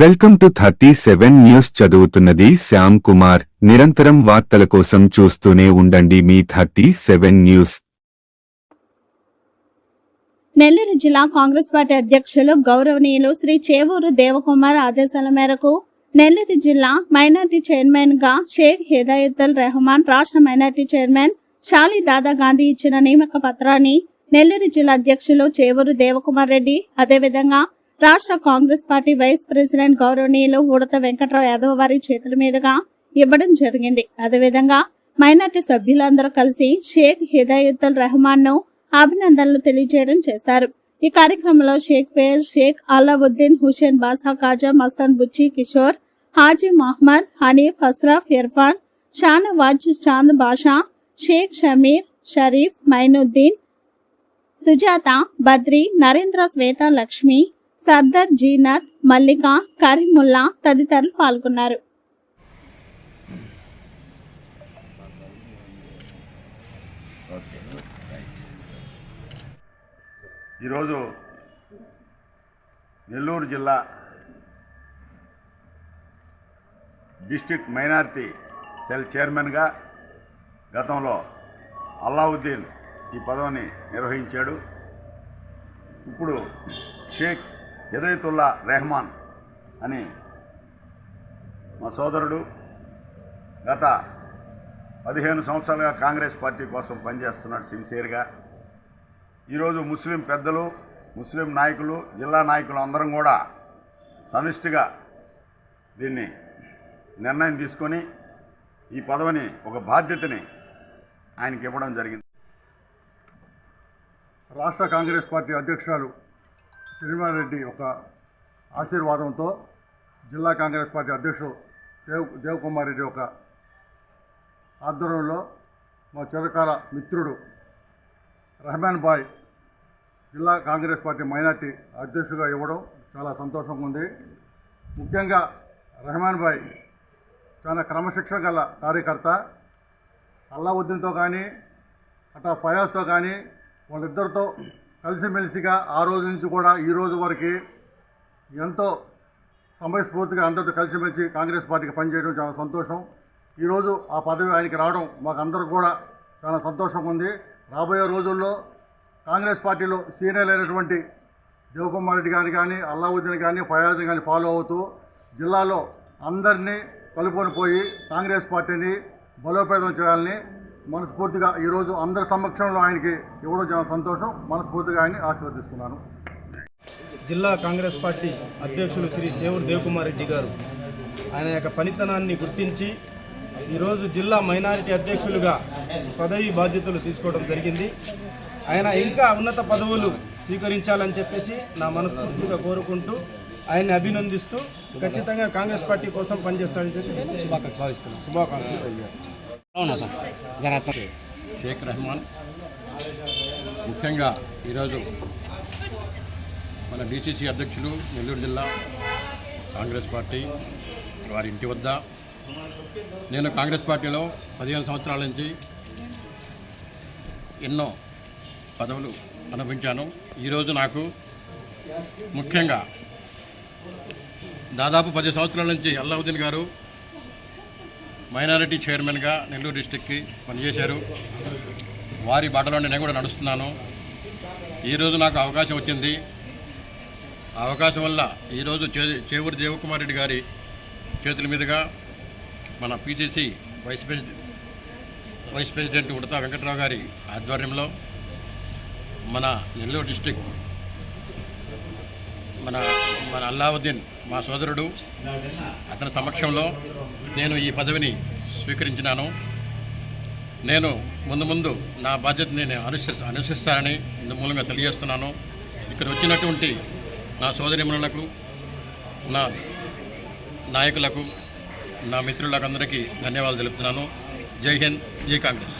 Welcome to thirty seven news చదువుతున్నది శ్యామ్ కుమార్. నిరంతరం వార్తల కోసం చూస్తూనే ఉండండి మీ థర్టీ సెవెన్ న్యూస్. నెల్లూరు జిల్లా కాంగ్రెస్ పార్టీ అధ్యక్షులు గౌరవనీయులు శ్రీ చేవూరు దేవకుమార్ ఆదేశాల మేరకు నెల్లూరు జిల్లా మైనార్టీ చైర్మన్గా షేక్ హిదాయతుల్ రెహమాన్ రాష్ట్ర మైనార్టీ చైర్మన్ షాలి దాదా గాంధీ ఇచ్చిన నియామక పత్రాన్ని నెల్లూరు జిల్లా అధ్యక్షులు చేవూరు దేవకుమార్ రెడ్డి అదేవిధంగా రాష్ట్ర కాంగ్రెస్ పార్టీ వైస్ ప్రెసిడెంట్ గౌరవనీయులు ఉడత వెంకట్రావు యాదవ్ వారి చేతుల మీదుగా ఇవ్వడం జరిగింది. అదేవిధంగా మైనార్టీ సభ్యులందరూ కలిసి షేక్ హిదాయతుల్ రెహమాన్ను అభినందనలు తెలియజేయడం చేశారు. ఈ కార్యక్రమంలో షేక్ పేర్ షేక్ అలావుద్దీన్ హుసేన్ బాసా కాజా మస్తాన్ బుచ్చి కిషోర్ హాజీ మహమ్మద్ హనీఫ్ అస్రాఫ్ ఇర్ఫాన్ షానవాజ్ చాంద్ బాషా షేక్ షమీర్ షరీఫ్ మైనుద్దీన్ సుజాత బద్రి నరేంద్ర శ్వేత లక్ష్మి సర్దార్ జీనత్ మల్లిక కరీముల్లా తదితరులు పాల్గొన్నారు. ఈరోజు నెల్లూరు జిల్లా డిస్టిక్ మైనారిటీ సెల్ చైర్మన్గా గతంలో అల్లావుద్దీన్ ఈ పదవిని నిర్వహించాడు. ఇప్పుడు షేక్ హృదయతుల్లా రెహమాన్ అని మా సోదరుడు గత పదిహేను సంవత్సరాలుగా కాంగ్రెస్ పార్టీ కోసం పనిచేస్తున్నాడు సిన్సియర్గా. ఈరోజు ముస్లిం పెద్దలు ముస్లిం నాయకులు జిల్లా నాయకులు అందరం కూడా సమిష్టిగా దీన్ని నిర్ణయం తీసుకొని ఈ పదవిని ఒక బాధ్యతని ఆయనకి ఇవ్వడం జరిగింది. రాష్ట్ర కాంగ్రెస్ పార్టీ అధ్యక్షురాలు శ్రీనివారెడ్డి యొక్క ఆశీర్వాదంతో జిల్లా కాంగ్రెస్ పార్టీ అధ్యక్షుడు దేవ్ దేవకుమార్ రెడ్డి యొక్క ఆధ్వర్యంలో మా చిరకాల మిత్రుడు రెహమాన్ బాయ్ జిల్లా కాంగ్రెస్ పార్టీ మైనార్టీ అధ్యక్షుడిగా ఇవ్వడం చాలా సంతోషంగా ఉంది. ముఖ్యంగా రెహమాన్ బాయ్ చాలా క్రమశిక్షణ గల కార్యకర్త. అల్లావుద్దీన్తో కానీ అటా ఫయాజ్తో కానీ వాళ్ళిద్దరితో కలిసిమెలిసిగా ఆ రోజు నుంచి కూడా ఈ రోజు వరకు ఎంతో సమయస్ఫూర్తిగా అందరితో కలిసిమెలిసి కాంగ్రెస్ పార్టీకి పనిచేయడం చాలా సంతోషం. ఈరోజు ఆ పదవి ఆయనకి రావడం మాకు కూడా చాలా సంతోషంగా ఉంది. రాబోయే రోజుల్లో కాంగ్రెస్ పార్టీలో సీనియర్ అయినటువంటి దేవకుమార్ రెడ్డి గారిని కానీ అల్లావుద్దీన్ కానీ ఫయాజ్ కానీ ఫాలో అవుతూ జిల్లాలో అందరినీ కలుపుకొని పోయి కాంగ్రెస్ పార్టీని బలోపేతం చేయాలని మనస్ఫూర్తిగా ఈరోజు అందరి సమక్షంలో ఆయనకి ఇవ్వడం చాలా సంతోషం. మనస్ఫూర్తిగా ఆయన్ని ఆశీర్వదిస్తున్నాను. జిల్లా కాంగ్రెస్ పార్టీ అధ్యక్షులు శ్రీ చేవూరు దేవకుమార్ రెడ్డి గారు ఆయన యొక్క పనితనాన్ని గుర్తించి ఈరోజు జిల్లా మైనారిటీ అధ్యక్షులుగా పదవి బాధ్యతలు తీసుకోవడం జరిగింది. ఆయన ఇంకా ఉన్నత పదవులు స్వీకరించాలని చెప్పేసి నా మనస్ఫూర్తిగా కోరుకుంటూ ఆయన్ని అభినందిస్తూ ఖచ్చితంగా కాంగ్రెస్ పార్టీ కోసం పనిచేస్తాడని చెప్పి భావిస్తున్నాను శుభాకాంక్షలు తెలియజేస్తాను షేక్ రెహమాన్. ముఖ్యంగా ఈరోజు మన బీసీసీ అధ్యక్షులు నెల్లూరు జిల్లా కాంగ్రెస్ పార్టీ వారి ఇంటి వద్ద. నేను కాంగ్రెస్ పార్టీలో పదిహేను సంవత్సరాల నుంచి ఎన్నో పదవులు అనుభవించాను. ఈరోజు నాకు ముఖ్యంగా దాదాపు పది సంవత్సరాల నుంచి అల్లావుద్దీన్ గారు మైనారిటీ చైర్మన్గా నెల్లూరు డిస్టిక్కి పనిచేశారు. వారి బాటలో నేను కూడా నడుస్తున్నాను. ఈరోజు నాకు అవకాశం వచ్చింది. ఆ అవకాశం వల్ల ఈరోజు చే చేవూరు దేవకుమార్ రెడ్డి గారి చేతుల మీదుగా మన PCC vice president vice president Udatha Venkatrao గారి ఆధ్వర్యంలో మన నెల్లూరు డిస్టిక్ మన మన అల్లావుద్దీన్ మా సోదరుడు అతని సమక్షంలో నేను ఈ పదవిని స్వీకరించినాను. నేను ముందు ముందు నా బాధ్యతని నేను అనుసరి అనుసరిస్తానని ఇందు మూలంగా తెలియజేస్తున్నాను. ఇక్కడ వచ్చినటువంటి నా సోదరిమణులకు నా నాయకులకు నా మిత్రులకు అందరికీ ధన్యవాదాలు తెలుపుతున్నాను. జై హింద్ జై కాంగ్రెస్.